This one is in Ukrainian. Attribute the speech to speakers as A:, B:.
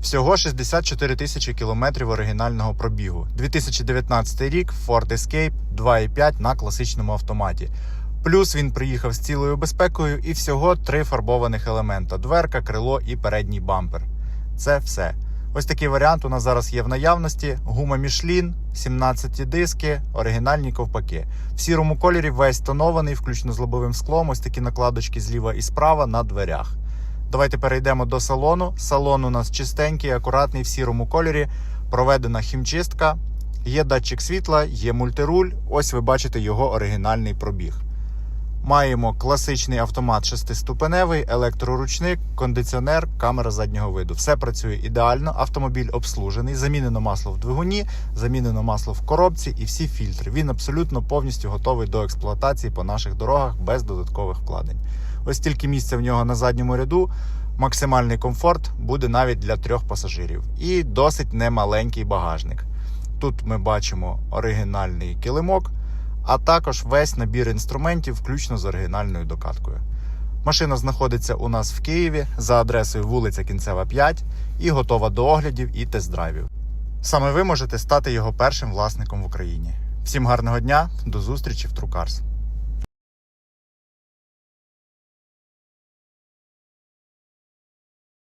A: Всього 64 тисячі кілометрів оригінального пробігу. 2019 рік Ford Escape 2.5 на класичному автоматі. Плюс він приїхав з цілою безпекою і всього три фарбованих елемента: дверка, крило і передній бампер. Це все. Ось такий варіант у нас зараз є в наявності. Гума Michelin, 17 диски, оригінальні ковпаки. В сірому кольорі весь тонований, включно з лобовим склом. Ось такі накладочки зліва і справа на дверях. Давайте перейдемо до салону. Салон у нас чистенький, акуратний в сірому кольорі. Проведена хімчистка. Є датчик світла, є мультируль. Ось ви бачите його оригінальний пробіг. Маємо класичний автомат шестиступеневий, електроручник, кондиціонер, камера заднього виду. Все працює ідеально. Автомобіль обслужений, замінено масло в двигуні, замінено масло в коробці і всі фільтри. Він абсолютно повністю готовий до експлуатації по наших дорогах без додаткових вкладень. Ось тільки місця в нього на задньому ряду. Максимальний комфорт буде навіть для трьох пасажирів. І досить немаленький багажник. Тут ми бачимо оригінальний килимок, а також весь набір інструментів, включно з оригінальною докаткою. Машина знаходиться у нас в Києві за адресою вулиця Кінцева 5 і готова до оглядів і тест-драйвів. Саме ви можете стати його першим власником в Україні. Всім гарного дня, до зустрічі в Трукарс.